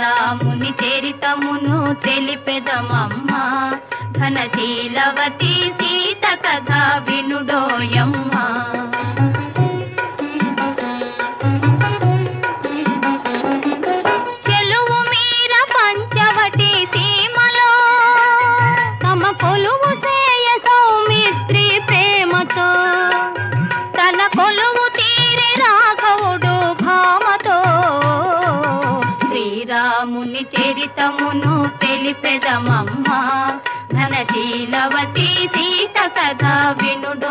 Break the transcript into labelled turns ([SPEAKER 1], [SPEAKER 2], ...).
[SPEAKER 1] రాముని చరితమును తెలిపెదమమ్మా. ఘనశీలవతి సీత కథ వినుడోయమ్మ. చెలువు మీర పంచవటి సీమలో తమ కొలువు రాముని చరితమును తెలిపెదమమ్మా. ఘనశీలవతి సీత కథ వినుడు